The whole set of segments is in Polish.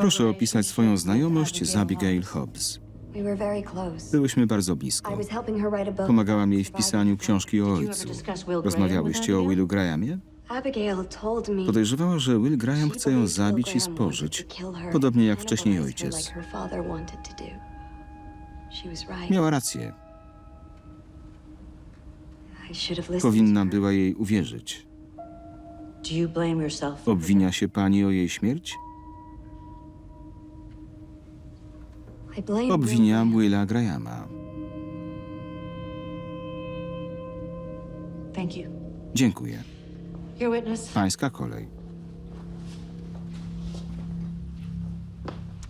Proszę opisać swoją znajomość z Abigail Hobbs. Byłyśmy bardzo blisko. Pomagałam jej w pisaniu książki o ojcu. Rozmawiałyście o? Willu Grahamie? Podejrzewała, że Will Graham chce ją zabić i spożyć, podobnie jak wcześniej ojciec. Miała rację. Powinna była jej uwierzyć. Do you blame yourself? for Obwinia się pani o jej śmierć? I blame Graham. Willa Grahama. it? Thank you. Dziękuję. Your witness. Pańska kolej.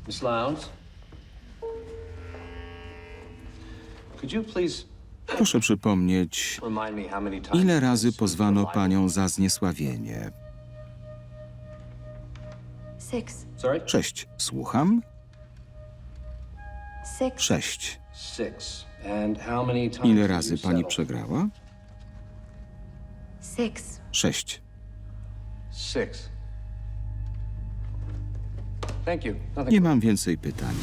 Miss Lowndes? Could you please Proszę przypomnieć, ile razy pozwano panią za zniesławienie? Six. Sześć. Słucham? Six. Sześć. Ile razy pani przegrała? Six. Sześć. Nie mam więcej pytań.